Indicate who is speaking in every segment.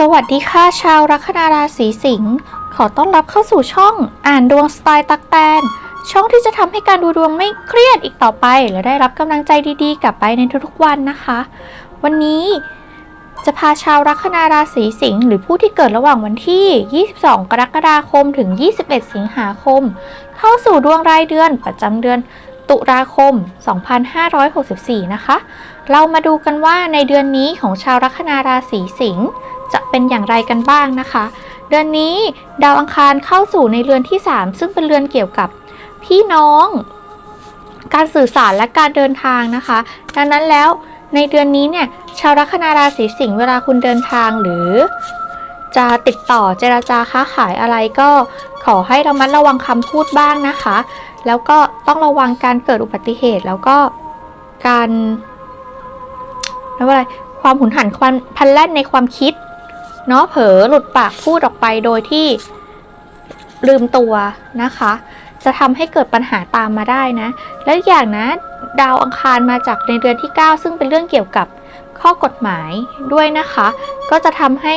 Speaker 1: สวัสดีค่ะชาวลัคนาราศีสิงห์ขอต้อนรับเข้าสู่ช่องอ่านดวงสไตล์ตักแตน ช่องที่จะทำให้การดูดวงไม่เครียดอีกต่อไป และได้รับกำลังใจดีๆ กลับไปในทุกๆวันนะคะ วันนี้จะพาชาวลัคนาราศีสิงห์หรือผู้ที่เกิดระหว่างวันที่ 22 กรกฎาคมถึง 21 สิงหาคม เข้าสู่ดวงรายเดือนประจำเดือนตุลาคม 2564 นะคะ เรามาดูกันว่าในเดือนนี้ของชาวลัคนาราศีสิงห์ จะเป็นอย่างไรกันบ้างนะคะ เดือนนี้ดาวอังคารเข้าสู่ในเรือนที่ 3 ซึ่งเป็นเรือนเกี่ยวกับพี่น้อง การสื่อสารและการเดินทางนะคะ ดังนั้นแล้วในเดือนนี้เนี่ยชาวลัคนาราศีสิงห์เวลาคุณเดินทางหรือ จะติดต่อเจราจาค้าขายอะไรก็ขอให้ระมัดระวังคำพูดบ้างนะคะ แล้วก็ต้องระวังการเกิดอุบัติเหตุแล้วก็การเรียกว่าอะไรความหุนหันความพลันแล่นในความคิด เนาะเผลอหลุดปากพูดออกไปโดยที่ลืมตัวนะคะ จะทำให้เกิดปัญหาตามมาได้นะ และอย่างนะ ดาวอังคารมาจากในเดือนที่ 9 ซึ่งเป็นเรื่องเกี่ยวกับข้อกฎหมายด้วยนะคะ ก็จะทำให้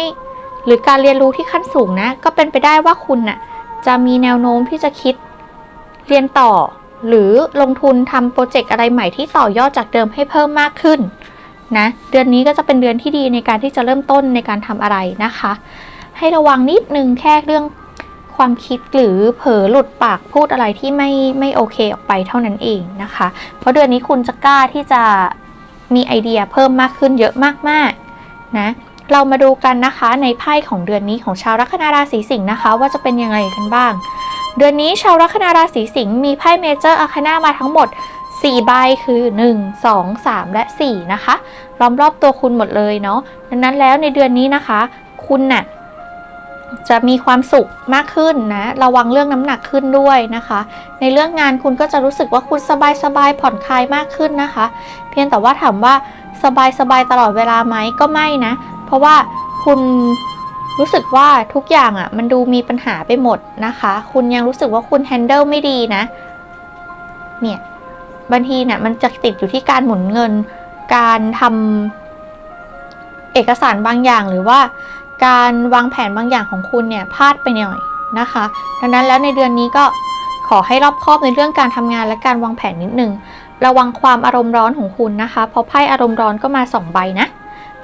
Speaker 1: หรือการเรียนรู้ที่ขั้นสูงนะ ก็เป็นไปได้ว่าคุณน่ะจะมีแนวโน้มที่จะคิดเรียนต่อ หรือลงทุนทำโปรเจกต์อะไรใหม่ที่ต่อยอดจากเดิมให้เพิ่มมากขึ้น นะ เดือนนี้ก็จะเป็นเดือนที่ดีในการที่จะเริ่มต้นในการทำอะไรนะคะ ให้ระวังนิดนึงแค่เรื่องความคิดหรือเผลอหลุดปากพูดอะไรที่ไม่ไม่โอเคออกไปเท่านั้นเองนะคะ เพราะเดือนนี้คุณจะกล้าที่จะมีไอเดียเพิ่มมากขึ้นเยอะมากๆนะเรามาดูกันนะคะในไพ่ของเดือนนี้ของชาวลัคนาราศีสิงห์นะคะ ว่าจะเป็นยังไงกันบ้าง เดือนนี้ชาวลัคนาราศีสิงห์มีไพ่เมเจอร์อาคานามาทั้งหมด 4 ใบคือ 1 2 3 และ 4 นะคะ ล้อมรอบตัวคุณหมดเลยเนาะดังนั้นแล้วในเดือนนี้นะคะ คุณน่ะจะมีความสุขมากขึ้นนะ ระวังเรื่องน้ำหนักขึ้นด้วยนะคะ ในเรื่องงานคุณก็จะรู้สึกว่าคุณสบายสบายผ่อนคลายมากขึ้นนะคะ เพียงแต่ว่าถามว่าสบายสบายตลอดเวลาไหมก็ไม่นะ เพราะว่าคุณรู้สึกว่าทุกอย่างอะ่ะมันดูมีปัญหาไปหมดนะคะ คุณยังรู้สึกว่าคุณแฮนเดิลไม่ดีนะ เนี่ย บางทีเนี่ยมันจะติดอยู่ที่การหมุนเงิน การทำเอกสารบางอย่างหรือว่าการวางแผนบางอย่างของคุณเนี่ยพลาดไปหน่อยนะคะ ดังนั้นแล้วในเดือนนี้ก็ขอให้รอบคอบในเรื่องการทำงานและการวางแผนนิดนึง ระวังความอารมณ์ร้อนของคุณนะคะ เพราะไพ่อารมณ์ร้อนก็มา 2 ใบนะ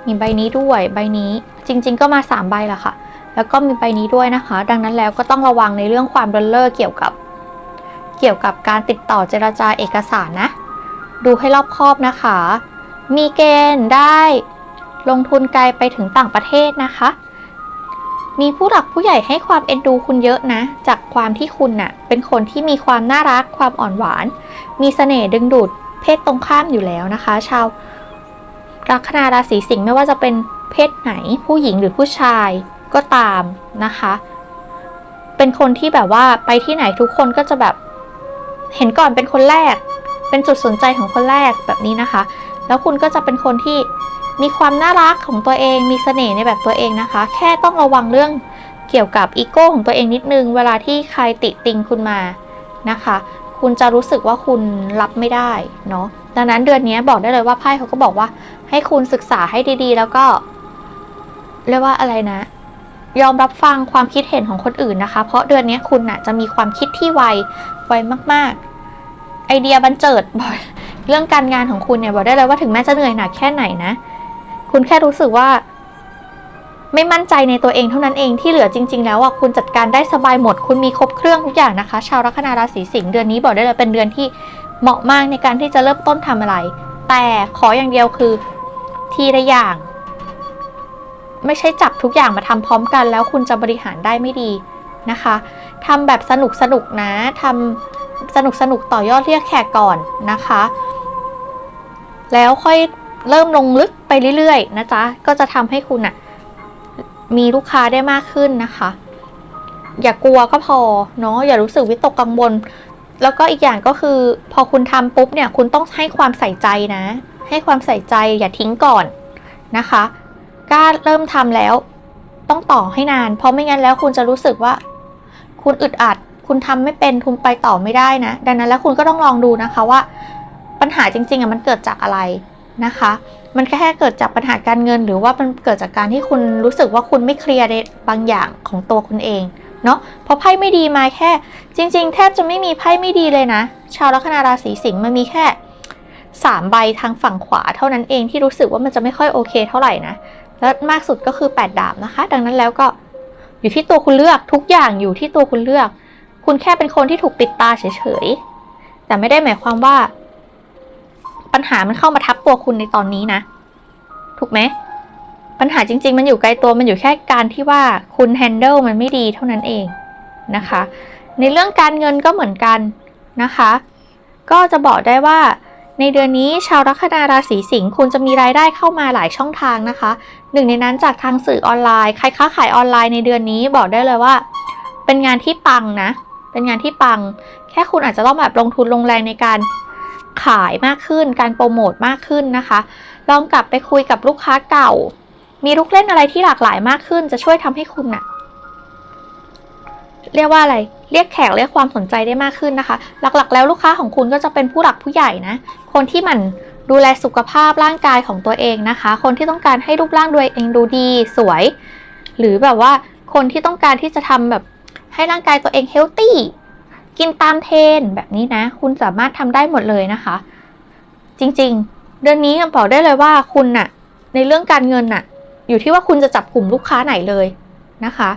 Speaker 1: มีใบนี้ด้วย ใบนี้ จริง ๆ ก็มา 3 ใบละค่ะ แล้วก็มีใบนี้ด้วยนะคะ ดังนั้นแล้วก็ต้องระวังในเรื่องความเบลเลอร์เกี่ยวกับ กี่ยวกับการติดต่อเจรจาเอกสารนะ ดูให้รอบคอบนะคะ มีเกณฑ์ได้ลงทุนไกลไปถึงต่างประเทศนะคะ มีผู้หลักผู้ใหญ่ให้ความเอ็นดูคุณเยอะนะ จากความที่คุณน่ะ เป็นคนที่มีความน่ารัก ความอ่อนหวาน มีเสน่ห์ดึงดูด เพศตรงข้ามอยู่แล้วนะคะ ชาวลัคนาราศีสิงห์ไม่ว่าจะเป็นเพศไหน ผู้หญิงหรือผู้ชายก็ตามนะคะ เป็นคนที่แบบว่าไปที่ไหนทุกคนก็จะแบบ เห็นก่อนเป็นคนแรก เป็นจุดสนใจของคนแรกแบบนี้นะคะ แล้วคุณก็จะเป็นคนที่มีความน่ารักของตัวเอง มีเสน่ห์ในแบบตัวเองนะคะ แค่ต้องระวังเรื่องเกี่ยวกับอีโก้ของตัวเองนิดนึง เวลาที่ใครติติงคุณมานะคะ คุณจะรู้สึกว่าคุณรับไม่ได้เนาะ ดังนั้นเดือนนี้บอกได้เลยว่าไพ่เขาก็บอกว่าให้คุณศึกษาให้ดีๆ แล้วก็เรียกว่าอะไรนะ ยอมรับฟังความคิดเห็นของคนอื่นนะคะ เพราะเดือนนี้คุณน่ะจะมีความคิดที่ไว ไวมากๆ ไอเดียบันเจิดบ่อยเรื่องการงานของคุณเนี่ยบอกได้เลยว่าถึงแม้จะเหนื่อยหนักแค่ไหนนะ คุณแค่รู้สึกว่า ไม่มั่นใจในตัวเองเท่านั้นเองที่เหลือจริง ๆ แล้วอะคุณจัดการได้สบายหมด คุณมีครบเครื่องทุกอย่างนะคะ ชาวลัคนาราศีสิงห์เดือนนี้บอกได้เลยเป็นเดือนที่เหมาะมากในการที่จะเริ่มต้นทำอะไร แต่ขออย่างเดียวคือทีละอย่าง ไม่ใช่จับทุกอย่างมาทำพร้อมกัน แล้วคุณจะบริหารได้ไม่ดีนะคะทำแบบสนุกสนุกนะทำสนุกสนุกต่อยอดเรียกแขกก่อนนะคะ แล้วค่อยเริ่มลงลึกไปเรื่อยๆนะจ๊ะก็จะทำให้คุณอะมีลูกค้าได้มากขึ้นนะคะ อย่ากลัวก็พอเนาะอย่ารู้สึกวิตกกังวลแล้วก็อีกอย่างก็คือ พอคุณทำปุ๊บเนี่ยคุณต้องให้ความใส่ใจนะ ให้ความใส่ใจอย่าทิ้งก่อนนะคะ กล้าเริ่มทำแล้ว ต้องต่อให้นาน เพราะไม่งั้นแล้วคุณจะรู้สึกว่า คุณอึดอัด คุณทำไม่เป็นคุณไปต่อไม่ได้นะ ดังนั้นแล้วคุณก็ต้องลองดูนะคะว่า ปัญหาจริงๆอะมันเกิดจากอะไรนะคะ มันแค่เกิดจากปัญหาการเงิน หรือว่ามันเกิดจากการที่คุณรู้สึกว่าคุณไม่เคลียร์ในบางอย่างของตัวคุณเองเนาะเพราะไพ่ไม่ดีมาแค่ จริง ๆ แทบจะไม่มีไพ่ไม่ดีเลยนะ ชาวลัคนาราศีสิงห์มันมีแค่สามใบทางฝั่งขวาเท่านั้นเองที่รู้สึกว่ามันจะไม่ค่อยโอเคเท่าไหร่นะ และมากสุดก็คือ 8 ดาบนะคะ ดังนั้นแล้วก็อยู่ที่ตัวคุณเลือกทุกอย่างอยู่ที่ตัวคุณเลือก คุณแค่เป็นคนที่ถูกปิดตาเฉยๆ แต่ไม่ได้หมายความว่า ปัญหามันเข้ามาทับตัวคุณในตอนนี้นะ ถูกไหมปัญหาจริง ๆ มันอยู่ไกลตัวมันอยู่แค่การที่ว่าคุณแฮนเดิลมันไม่ดีเท่านั้นเองนะคะ ในเรื่องการเงินก็เหมือนกันนะคะ ก็จะบอกได้ว่า ในเดือนนี้ชาวลัคนาราศีสิงห์คุณจะมีรายได้เข้ามาหลายช่องทางนะคะ หนึ่งในนั้นจากทางสื่อออนไลน์ ใครค้าขายออนไลน์ในเดือนนี้บอกได้เลยว่า เป็นงานที่ปังนะ เป็นงานที่ปัง แค่คุณอาจจะต้องแบบลงทุนลงแรงในการขายมากขึ้น การโปรโมทมากขึ้นนะคะ ลองกลับไปคุยกับลูกค้าเก่า มีลูกเล่นอะไรที่หลากหลายมากขึ้น จะช่วยทำให้คุณน่ะ เรียกว่าอะไร เรียกแขกเรียกความสนใจได้มากขึ้นนะคะ หลักๆ แล้วลูกค้าของคุณก็จะเป็นผู้หลักผู้ใหญ่นะ คนที่มันดูแลสุขภาพร่างกายของตัวเองนะคะ คนที่ต้องการให้รูปร่างตัวเองดูดีสวย หรือแบบว่าคนที่ต้องการที่จะทำแบบให้ร่างกายตัวเองเฮลตี้กินตามเทรนแบบนี้นะ คุณสามารถทำได้หมดเลยนะคะ จริงๆ เดือนนี้บอกได้เลยว่าคุณน่ะ ในเรื่องการเงินน่ะ อยู่ที่ว่าคุณจะจับกลุ่มลูกค้าไหนเลยนะคะ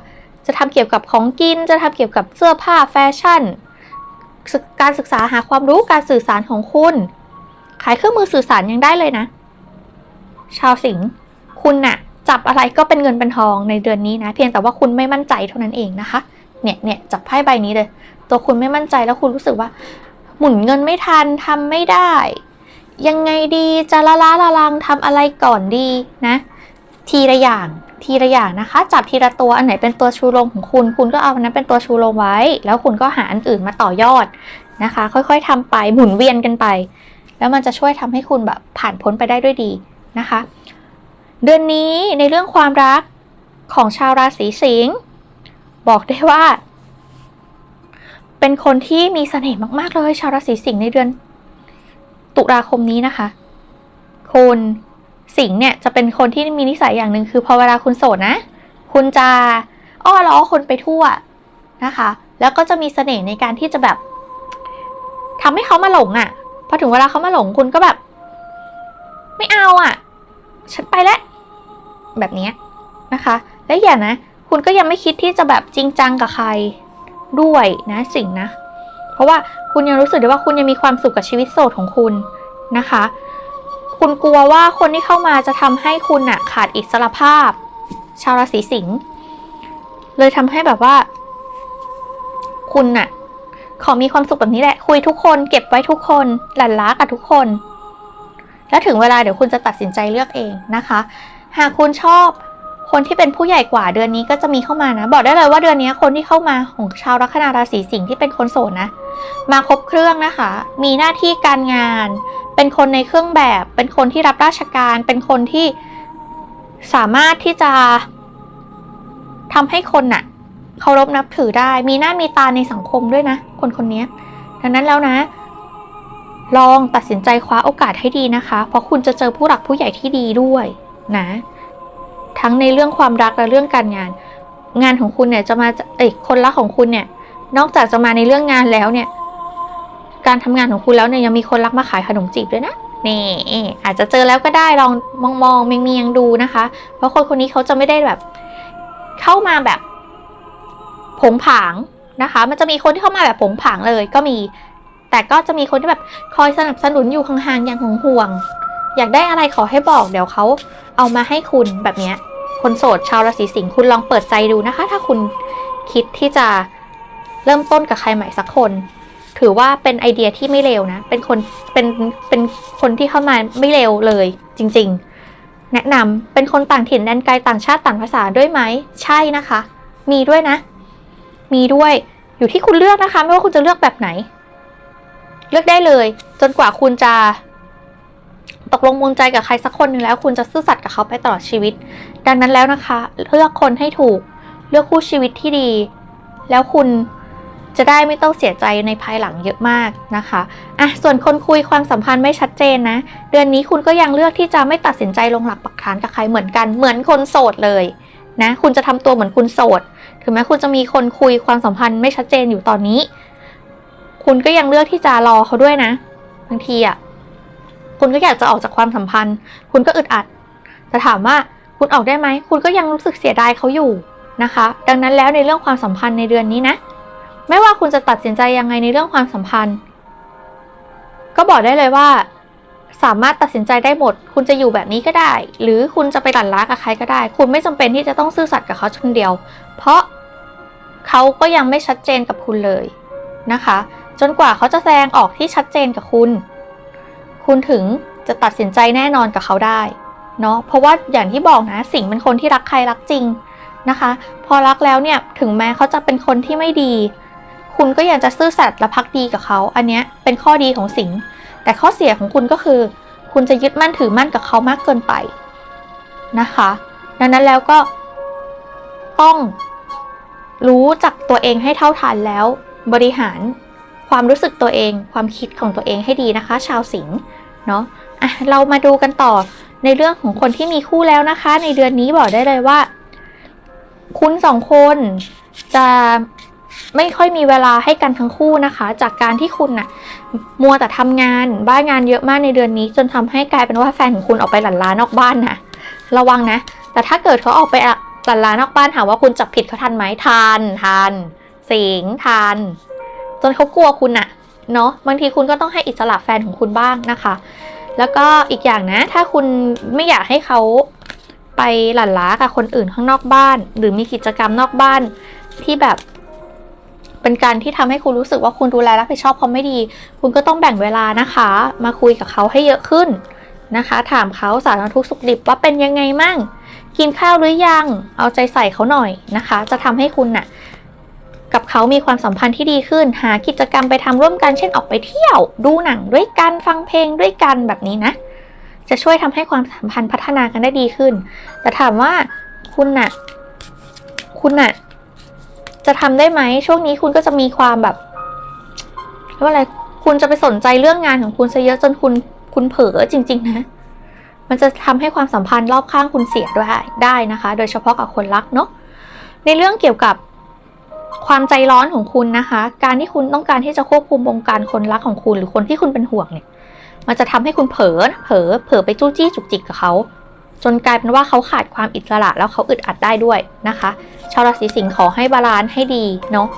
Speaker 1: จะทำเกี่ยวกับของกิน จะทำเกี่ยวกับเสื้อผ้าแฟชั่น การศึกษาหาความรู้การสื่อสารของคุณ ขายเครื่องมือสื่อสารยังได้เลยนะ ชาวสิงห์คุณน่ะจับอะไรก็เป็นเงินเป็นทองในเดือนนี้นะ เพียงแต่ว่าคุณไม่มั่นใจเท่านั้นเองนะคะ เนี่ยเนี่ยจับไพ่ใบนี้เลย ตัวคุณไม่มั่นใจแล้วคุณรู้สึกว่า หมุนเงินไม่ทันทำไม่ได้ ยังไงดีจะละล้าละลังทำอะไรก่อนดีนะ ทีละอย่างทีละอย่างนะคะ จับทีละตัวอันไหนเป็นตัวชูโรงของคุณ คุณก็เอาอันนั้นเป็นตัวชูโรงไว้ แล้วคุณก็หาอันอื่นมาต่อยอดนะคะ ค่อยๆทำไปหมุนเวียนกันไป แล้วมันจะช่วยทำให้คุณแบบผ่านพ้นไปได้ด้วยดีนะคะ เดือนนี้ในเรื่องความรักของชาวราศีสิงห์บอกได้ว่า เป็นคนที่มีเสน่ห์มากๆเลยชาวราศีสิงห์ในเดือน ตุลาคมนี้นะคะ คุณ สิงเนี่ยจะเป็นคนที่มีนิสัยอย่างหนึ่งคือพอเวลาคุณโสดนะ คุณจะอ้อล้อคนไปทั่วนะคะ แล้วก็จะมีเสน่ห์ในการที่จะแบบทำให้เขามาหลงอะ่ะพอถึงเวลาเขามาหลงคุณก็แบบ ไม่เอาอะ่ะ ฉันไปแล้วแบบนี้นะคะ และอย่านะ คุณก็ยังไม่คิดที่จะแบบจริงจังกับใครด้วยนะสิงนะ เพราะว่าคุณยังรู้สึกได้ว่าคุณยังมีความสุขกับชีวิตโสดของคุณนะคะ คุณกลัวว่าคนที่เข้ามาจะทำให้คุณน่ะขาดอิสรภาพ ชาวราศีสิงห์เลยทำให้แบบว่า คุณน่ะขอมีความสุขแบบนี้แหละ คุยทุกคนเก็บไว้ทุกคนหลั่นล้ากับทุกคน แล้วถึงเวลาเดี๋ยวคุณจะตัดสินใจเลือกเองนะคะ หากคุณชอบคนที่เป็นผู้ใหญ่กว่าเดือนนี้ก็จะมีเข้ามานะ บอกได้เลยว่าเดือนนี้คนที่เข้ามาของชาวลัคนาราศีสิงห์ที่เป็นคนโสดนะ มาครบเครื่องนะคะ มีหน้าที่การงาน เป็นคนในเครื่องแบบ เป็นคนที่รับราชการ เป็นคนที่สามารถที่จะทำให้คนน่ะเคารพนับถือได้ มีหน้ามีตาในสังคมด้วยนะ คนคนนี้ดังนั้นแล้วนะ ลองตัดสินใจคว้าโอกาสให้ดีนะคะ เพราะคุณจะเจอผู้หลักผู้ใหญ่ที่ดีด้วยนะ ทั้งในเรื่องความรักและเรื่องการงาน งานของคุณเนี่ยจะมาเอ้ยคนรักของคุณเนี่ย นอกจากจะมาในเรื่องงานแล้วเนี่ย การทำงานของคุณแล้วเนี่ยยังมีคนรักมาขายขนมจีบด้วยนะนี่อาจจะเจอแล้วก็ได้ลองมองมองเมียงเมียงๆดูนะคะ เพราะคนคนนี้เขาจะไม่ได้แบบ เข้ามาแบบผงผางนะคะ มันจะมีคนที่เข้ามาแบบผงผางเลยก็มี แต่ก็จะมีคนที่แบบคอยสนับสนุนอยู่ห่างๆอย่างห่วงๆอยากได้อะไรขอให้บอก เดี๋ยวเขาเอามาให้คุณแบบเนี้ยคนโสดชาวราศีสิงห์คุณลองเปิดใจดูนะคะ ถ้าคุณคิดที่จะเริ่มต้นกับใครใหม่สักคน ถือว่าเป็นไอเดียที่ไม่เลวนะ เป็นคนเป็นเป็นคนที่เข้ามาไม่เลวเลยจริง ๆ แนะนำเป็นคนต่างถิ่นแดนไกลต่างชาติต่างภาษาด้วยไหมใช่นะคะ มีด้วยนะ มีด้วยอยู่ที่คุณเลือกนะคะ ไม่ว่าคุณจะเลือกแบบไหน เลือกได้เลย จนกว่าคุณจะตกลงมูลใจกับใครสักคนหนึ่งแล้ว คุณจะซื่อสัตย์กับเขาไปตลอดชีวิต ดังนั้นแล้วนะคะ เลือกคนให้ถูก เลือกคู่ชีวิตที่ดี แล้วคุณ จะได้ไม่ต้องเสียใจในภายหลังเยอะมากนะคะอะส่วนคนคุยความสัมพันธ์ไม่ชัดเจนนะ เดือนนี้คุณก็ยังเลือกที่จะไม่ตัดสินใจลงหลักปักฐานกับใครเหมือนกันเหมือนคนโสดเลยนะคุณจะทำตัวเหมือนคุณโสด ถึงแม้คุณจะมีคนคุยความสัมพันธ์ไม่ชัดเจนอยู่ตอนนี้ คุณก็ยังเลือกที่จะรอเขาด้วยนะบางทีอะคุณก็อยากจะออกจากความสัมพันธ์ คุณก็อึดอัดแต่ถามว่าคุณออกได้ไหม คุณก็ยังรู้สึกเสียดายเขาอยู่นะคะ ดังนั้นแล้วในเรื่องความสัมพันธ์ในเดือนนี้นะ ไม่ว่าคุณจะตัดสินใจยังไงในเรื่องความสัมพันธ์ ก็บอกได้เลยว่า สามารถตัดสินใจได้หมด คุณจะอยู่แบบนี้ก็ได้ หรือคุณจะไปหลั่นล้ากับใครก็ได้ คุณไม่จำเป็นที่จะต้องซื่อสัตย์กับเขาคนเดียว เพราะเขาก็ยังไม่ชัดเจนกับคุณเลยนะคะ จนกว่าเขาจะแสดงออกที่ชัดเจนกับคุณ คุณถึงจะตัดสินใจแน่นอนกับเขาได้เนาะเพราะว่าอย่างที่บอกนะสิงเป็นคนที่รักใครรักจริงนะคะ พอรักแล้วเนี่ยถึงแม้เขาจะเป็นคนที่ไม่ดี คุณก็ยังจะซื่อสัตย์และพักดีกับเขา อันเนี้ยเป็นข้อดีของสิงห์แต่ข้อเสียของคุณก็คือ คุณจะยึดมั่นถือมั่นกับเขามากเกินไปนะคะ ดังนั้นแล้วก็ต้องรู้จักตัวเองให้เท่าทันแล้ว บริหารความรู้สึกตัวเอง ความคิดของตัวเองให้ดีนะคะ ชาวสิงห์เนาะอะเรามาดูกันต่อในเรื่องของคนที่มีคู่แล้วนะคะ ในเดือนนี้บอกได้เลยว่า คุณสองคนจะ ไม่ค่อยมีเวลาให้กันทั้งคู่นะคะ จากการที่คุณน่ะมัวแต่ทำงานบ้านงานเยอะมากในเดือนนี้ จนทำให้กลายเป็นว่าแฟนของคุณออกไปหลั่นล้านอกบ้านนะระวังนะ แต่ถ้าเกิดเขาออกไปหลั่นล้านอกบ้านถามว่าคุณจับผิดเขาทันไหมทันทันสิงทันจนเขากลัวคุณอะเนาะบางทีคุณก็ต้องให้อิสระแฟนของคุณบ้างนะคะ แล้วก็อีกอย่างนะ ถ้าคุณไม่อยากให้เขาไปหลั่นล้ากับคนอื่นข้างนอกบ้าน หรือมีกิจกรรมนอกบ้านที่แบบ เป็นการที่ทำให้คุณรู้สึกว่าคุณดูแลรับผิดชอบเขาไม่ดี คุณก็ต้องแบ่งเวลานะคะ มาคุยกับเขาให้เยอะขึ้นนะคะ ถามเขาสารทุกข์สุขดิบว่าเป็นยังไงมั่ง กินข้าวหรือยัง เอาใจใส่เขาหน่อยนะคะ จะทำให้คุณน่ะกับเขามีความสัมพันธ์ที่ดีขึ้น หากิจกรรมไปทำร่วมกัน เช่นออกไปเที่ยว ดูหนังด้วยกัน ฟังเพลงด้วยกันแบบนี้นะ จะช่วยทำให้ความสัมพันธ์พัฒนากันได้ดีขึ้น แต่ถามว่าคุณน่ะ คุณน่ะ จะทำได้ไหมช่วงนี้คุณก็จะมีความแบบเรียกว่าอะไรคุณจะไปสนใจเรื่องงานของคุณซะเยอะจนคุณคุณเผลอจริง ๆ นะ มันจะทำให้ความสัมพันธ์รอบข้างคุณเสียด้วยได้นะคะ โดยเฉพาะกับคนรักเนาะในเรื่องเกี่ยวกับความใจร้อนของคุณนะคะ การที่คุณต้องการที่จะควบคุมวงการคนรักของคุณหรือคนที่คุณเป็นห่วงเนี่ย มันจะทำให้คุณเผลอเผลอเผลอไปจู้จี้จุกจิกกับเขา จนกลายเป็นว่าเขาขาดความอิสระแล้วเขาอึดอัดได้ด้วยนะคะ ชาวราศีสิงห์ขอให้บาลานซ์ให้ดีเนาะ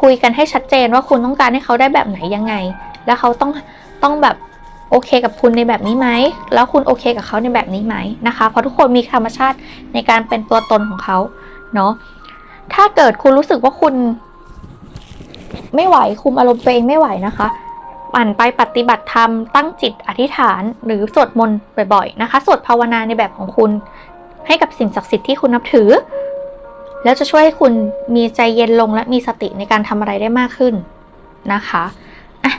Speaker 1: คุยกันให้ชัดเจนว่าคุณต้องการให้เขาได้แบบไหนยังไง แล้วเขาต้องต้องแบบโอเคกับคุณในแบบนี้ไหม แล้วคุณโอเคกับเขาในแบบนี้ไหมนะคะ เพราะทุกคนมีธรรมชาติในการเป็นตัวตนของเขาเนาะ ถ้าเกิดคุณรู้สึกว่าคุณ ไม่ไหวคุมอารมณ์ตัวเองไม่ไหวนะคะ หมั่นไปปฏิบัติธรรมตั้งจิตอธิษฐาน หรือสวดมนต์บ่อยๆนะคะสวดภาวนาในแบบของคุณ ให้กับสิ่งศักดิ์สิทธิ์ที่คุณนับถือ แล้วจะช่วยให้คุณมีใจเย็นลงและมีสติในการทำอะไรได้มากขึ้นนะคะอะ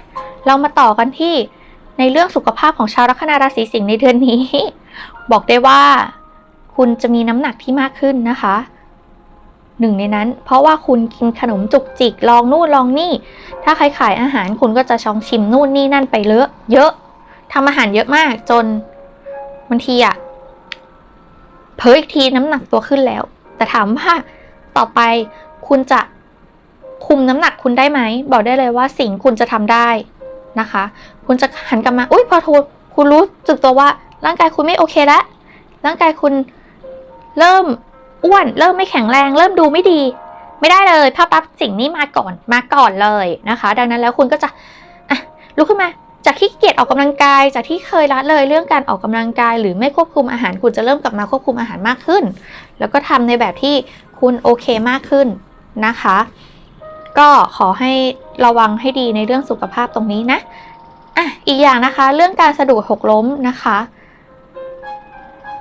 Speaker 1: เรามาต่อกันที่ในเรื่องสุขภาพของชาวลัคนาราศีสิงห์ในเดือนนี้ บอกได้ว่า คุณจะมีน้ำหนักที่มากขึ้นนะคะ หนึ่งในนั้น เพราะว่าคุณกินขนมจุกจิกลองนู่นลองนี่ ถ้าใครขายอาหารคุณก็จะชองชิมนู่นนี่นั่นไปเลอะเยอะทำอาหารเยอะมากจนบางทีอะเผลออีกทีน้ำหนักตัวขึ้นแล้ว แต่ถามว่าต่อไปคุณจะคุมน้ำหนักคุณได้ไหม บอกได้เลยว่าสิ่งคุณจะทำได้นะคะ คุณจะหันกลับมาอุ้ยพอทูคุณรู้สึกตัวว่า ร่างกายคุณไม่โอเคแล้วร่างกายคุณเริ่ม อ้วนเริ่มไม่แข็งแรง เริ่มดูไม่ดี ไม่ได้เลยภาพลับสิ่งนี้มาก่อนมาก่อนเลยนะคะ ดังนั้นแล้วคุณก็จะอะลุกขึ้นมาจากที่เกียจออกกำลังกาย จากที่เคยละเลยเรื่องการออกกำลังกาย หรือไม่ควบคุมอาหารคุณจะเริ่มกลับมาควบคุมอาหารมากขึ้น แล้วก็ทำในแบบที่คุณโอเคมากขึ้นนะคะ ก็ขอให้ระวังให้ดีในเรื่องสุขภาพตรงนี้นะอะอีกอย่างนะคะ เรื่องการสะดุดหกล้มนะคะ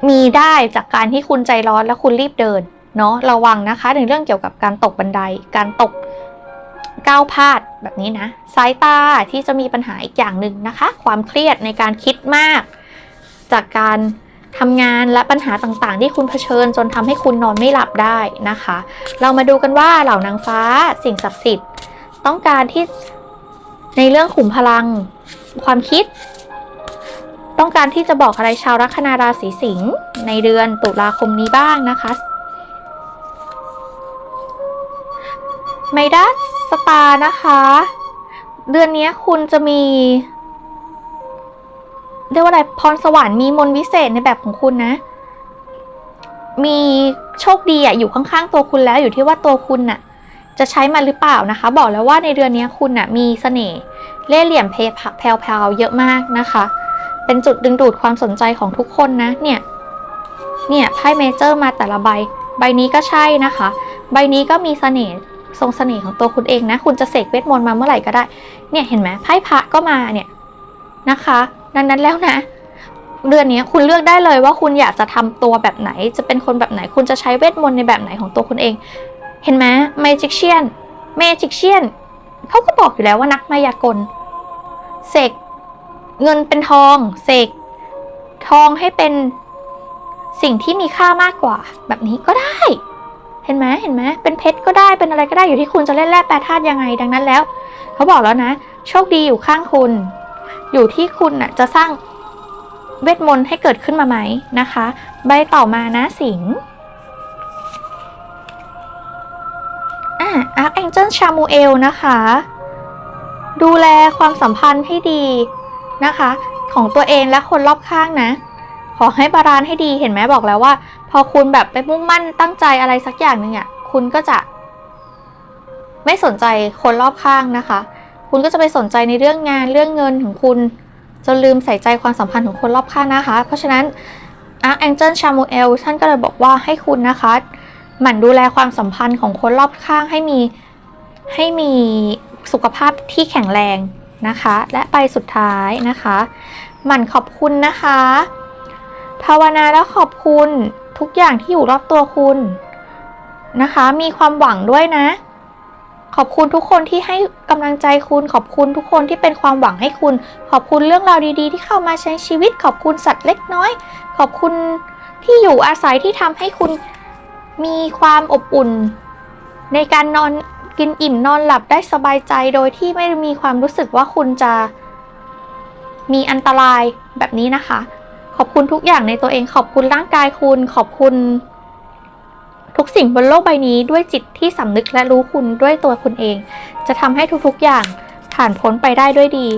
Speaker 1: มีได้จากการที่คุณใจร้อนและคุณรีบเดินเนาะระวังนะคะในเรื่องเกี่ยวกับการตกบันได การตกก้าวพลาดแบบนี้นะ สายตาที่จะมีปัญหาอีกอย่างหนึ่งนะคะ ความเครียดในการคิดมาก จากการทำงานและปัญหาต่างๆ ที่คุณเผชิญจนทำให้คุณนอนไม่หลับได้นะคะ เรามาดูกันว่าเหล่านางฟ้าสิ่งศักดิ์สิทธิ์ ต้องการที่ในเรื่องขุมพลัง ความคิด ต้องการที่จะบอกอะไรชาวลัคนาราศีสิงห์ในเดือนตุลาคมนี้บ้างนะคะ ไมดัสสตานะคะ เดือนนี้คุณจะมีเรียกว่าอะไรพรสวรรค์มีมนวิเศษในแบบของคุณนะ มีโชคดีอะอยู่ข้างๆตัวคุณแล้วอยู่ที่ว่าตัวคุณน่ะ จะใช้มันหรือเปล่านะคะ บอกแล้วว่าในเดือนนี้คุณน่ะมีเสน่ห์เล่ห์เหลี่ยมเพผักแพลวๆเยอะมากนะคะ เป็นจุดดึงดูดความสนใจของทุกคนนะ เนี่ย เนี่ยไพ่เมเจอร์มาแต่ละใบ ใบนี้ก็ใช่นะคะ ใบนี้ก็มีเสน่ห์ทรงเสน่ห์ของตัวคุณเองนะ คุณจะเสกเวทมนต์มาเมื่อไหร่ก็ได้ เนี่ยเห็นไหมไพ่พระก็มาเนี่ยนะคะ ดังนั้นแล้วนะ เดือนนี้คุณเลือกได้เลยว่าคุณอยากจะทำตัวแบบไหน จะเป็นคนแบบไหน คุณจะใช้เวทมนต์ในแบบไหนของตัวคุณเอง เห็นไหม magician magician เขาก็บอกอยู่แล้วว่านักมายากลเสก เงินเป็นทองเสกทองให้เป็นสิ่งที่มีค่ามากกว่า แบบนี้ก็ได้ เห็นไหมเห็นไหมเป็นเพชรก็ได้เป็นอะไรก็ได้อยู่ที่คุณจะเล่นแร่แปรธาตุยังไงดังนั้นแล้ว เขาบอกแล้วนะ โชคดีอยู่ข้างคุณ อยู่ที่คุณน่ะจะสร้างเวทมนต์ให้เกิดขึ้นมาไหมนะคะ ใบต่อมานะสิงอะอาร์คแองเจิลชามูเอลนะคะ ดูแลความสัมพันธ์ให้ดี นะคะ ของตัวเองและคนรอบข้างนะ ขอให้บาลานซ์ให้ดีเห็นไหมบอกแล้วว่า พอคุณแบบไปมุ่งมั่นตั้งใจอะไรสักอย่างหนึ่งอะคุณก็จะ ไม่สนใจคนรอบข้างนะคะ คุณก็จะไปสนใจในเรื่องงานเรื่องเงินของคุณจนลืมใส่ใจความสัมพันธ์ของคนรอบข้างนะคะ เพราะฉะนั้นอาร์คแองเจิลชามูเอลท่านก็เลยบอกว่าให้คุณนะคะหมั่นดูแลความสัมพันธ์ของคนรอบข้างให้มีให้มีสุขภาพที่แข็งแรง นะคะ และไปสุดท้ายนะคะ หมั่นขอบคุณนะคะ ภาวนาและขอบคุณทุกอย่างที่อยู่รอบตัวคุณนะคะ มีความหวังด้วยนะ ขอบคุณทุกคนที่ให้กำลังใจคุณ ขอบคุณทุกคนที่เป็นความหวังให้คุณ ขอบคุณเรื่องราวดีๆ ที่เข้ามาใช้ชีวิต ขอบคุณสัตว์เล็กน้อย ขอบคุณที่อยู่อาศัยที่ทำให้คุณมีความอบอุ่น ในการนอน กินอิ่มนอนหลับได้สบายใจโดยที่ไม่มีความรู้สึกว่าคุณจะ มีอันตรายแบบนี้นะคะ ขอบคุณทุกอย่างในตัวเองขอบคุณร่างกายคุณ ขอบคุณ ทุกสิ่งบนโลกใบนี้ด้วยจิตที่สำนึกและรู้คุณด้วยตัวคุณเอง จะทำให้ทุกๆอย่างผ่านพ้นไปได้ด้วยดี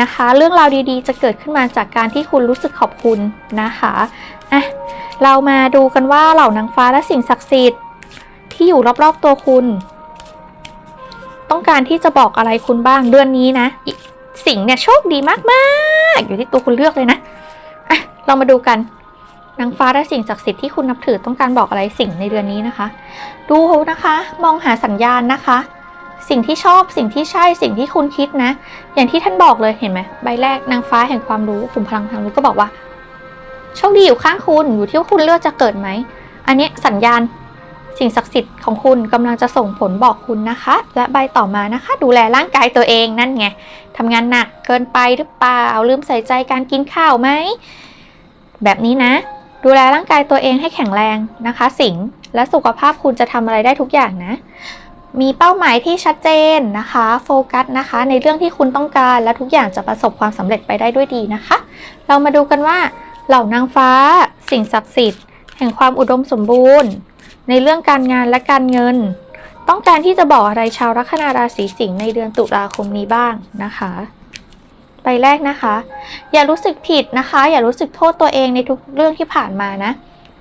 Speaker 1: นะคะ เรื่องราวดีๆ จะเกิดขึ้นมาจากการที่คุณรู้สึกขอบคุณนะคะอะเรามาดูกันว่าเหล่านางฟ้าและสิ่งศักดิ์สิทธิ์ที่อยู่รอบๆตัวคุณ ต้องการที่จะบอกอะไรคุณบ้างเดือนนี้นะสิ่งเนี่ยโชคดีมากๆ อยู่ที่ตัวคุณเลือกเลยนะอะเรามาดูกันนางฟ้าและสิ่งศักดิ์สิทธิ์ที่คุณนับถือต้องการบอกอะไรสิ่งในเดือนนี้นะคะ ดูนะคะ มองหาสัญญาณนะคะ สิ่งที่ชอบสิ่งที่ใช่สิ่งที่คุณคิดนะ อย่างที่ท่านบอกเลยเห็นไหมใบแรกนางฟ้าแห่งความรู้ขุมพลังทางรู้ก็บอกว่าโชคดีอยู่ข้างคุณอยู่ที่ว่าคุณเลือกจะเกิดไหมอันนี้สัญญาณ สิ่งศักดิ์สิทธิ์ของคุณกำลังจะส่งผลบอกคุณนะคะ และใบต่อมานะคะ ดูแลร่างกายตัวเองนั่นไงทำงานหนักเกินไปหรือเปล่าลืมใส่ใจการกินข้าวไหมแบบนี้นะ ดูแลร่างกายตัวเองให้แข็งแรงนะคะ สิงและสุขภาพคุณจะทำอะไรได้ทุกอย่างนะ มีเป้าหมายที่ชัดเจนนะคะ โฟกัสนะคะ ในเรื่องที่คุณต้องการและทุกอย่างจะประสบความสำเร็จไปได้ด้วยดีนะคะ เรามาดูกันว่าเหล่านางฟ้า สิ่งศักดิ์สิทธิ์แห่งความอุดมสมบูรณ์ ในเรื่องการงานและการเงิน ต้องการที่จะบอกอะไรชาวลัคนาราศีสิงห์ในเดือนตุลาคมนี้บ้างนะคะใบแรกนะคะ อย่ารู้สึกผิดนะคะ อย่ารู้สึกโทษตัวเองในทุกเรื่องที่ผ่านมานะ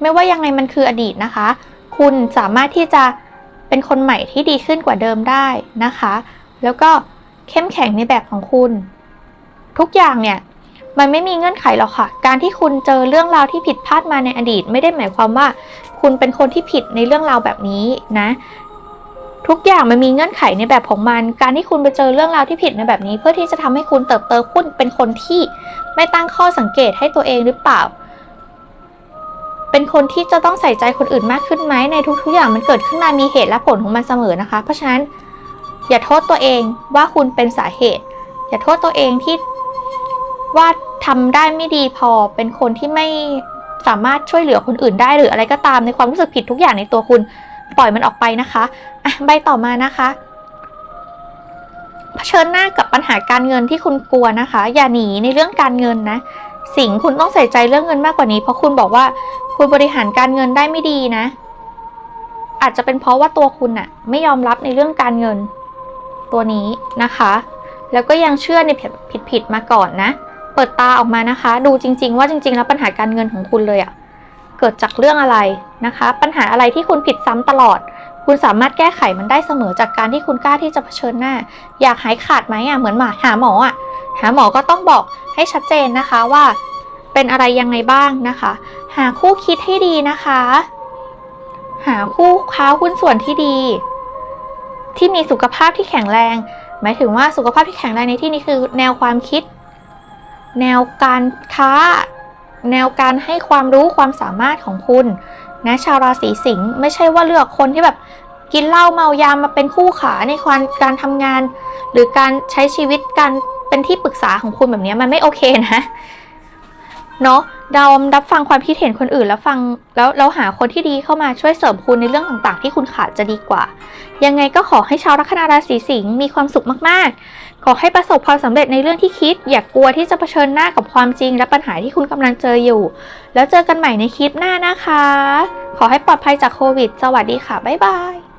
Speaker 1: ไม่ว่ายังไงมันคืออดีตนะคะ คุณสามารถที่จะเป็นคนใหม่ที่ดีขึ้นกว่าเดิมได้นะคะ แล้วก็เข้มแข็งในแบบของคุณ ทุกอย่างเนี่ยมันไม่มีเงื่อนไขหรอกค่ะ การที่คุณเจอเรื่องราวที่ผิดพลาดมาในอดีต ไม่ได้หมายความว่า คุณเป็นคนที่ผิดในเรื่องราวแบบนี้นะ ทุกอย่างมันมีเงื่อนไขในแบบของมัน การที่คุณไปเจอเรื่องราวที่ผิดในแบบนี้ เพื่อที่จะทำให้คุณเติบโตคุณเป็นคนที่ไม่ตั้งข้อสังเกตให้ตัวเองหรือเปล่า เป็นคนที่จะต้องใส่ใจคนอื่นมากขึ้นไหมในทุกๆอย่างมันเกิดขึ้นมามีเหตุและผลของมันเสมอนะคะ เพราะฉะนั้นอย่าโทษตัวเองว่าคุณเป็นสาเหตุ อย่าโทษตัวเองที่ว่าทำได้ไม่ดีพอเป็นคนที่ไม่ สามารถช่วยเหลือคนอื่นได้หรืออะไรก็ตามในความรู้สึกผิดทุกอย่างในตัวคุณ ปล่อยมันออกไปนะคะอะใบต่อมานะคะเผชิญหน้ากับปัญหาการเงินที่คุณกลัวนะคะ อย่าหนีในเรื่องการเงินนะ สิงคุณต้องใส่ใจเรื่องเงินมากกว่านี้ เพราะคุณบอกว่าคุณบริหารการเงินได้ไม่ดีนะ อาจจะเป็นเพราะว่าตัวคุณอะไม่ยอมรับในเรื่องการเงินตัวนี้นะคะ แล้วก็ยังเชื่อในผิดผิดมาก่อนนะ เปิดตาออกมานะคะ ดูจริง ๆ ว่าจริง ๆ แล้วปัญหาการเงินของคุณเลยอะเกิดจากเรื่องอะไรนะคะ ปัญหาอะไรที่คุณผิดซ้ำตลอด คุณสามารถแก้ไขมันได้เสมอจากการที่คุณกล้าที่จะเผชิญหน้า อยากหายขาดไหมอะเหมือนหมาหาหมออะหาหมอก็ต้องบอกให้ชัดเจนนะคะว่าเป็นอะไรยังไงบ้างนะคะ หาคู่คิดให้ดีนะคะ หาคู่ค้าหุ้นส่วนที่ดี ที่มีสุขภาพที่แข็งแรง หมายถึงว่าสุขภาพที่แข็งแรงในที่นี้คือแนวความคิด แนวการค้า แนวการให้ความรู้ความสามารถของคุณนะชาวราศีสิงห์ไม่ใช่ว่าเลือกคนที่แบบกินเหล้าเมายามาเป็นคู่ขาในการการทำงาน หรือการใช้ชีวิตการเป็นที่ปรึกษาของคุณแบบนี้มันไม่โอเคนะเนาะดาวรับฟังความคิดเห็นคนอื่นแล้วฟังแล้วแล้วหาคนที่ดีเข้ามาช่วยเสริมคุณในเรื่องต่างๆ ที่คุณขาดจะดีกว่า ยังไงก็ขอให้ชาวลัคนาราศีสิงห์มีความสุขมากๆ ขอให้ประสบความสำเร็จในเรื่องที่คิด อย่ากกลัวที่จะเผชิญหน้ากับความจริงและปัญหาที่คุณกำลังเจออยู่ แล้วเจอกันใหม่ในคลิปหน้านะคะ ขอให้ปลอดภัยจากโควิด สวัสดีค่ะ บ๊ายบาย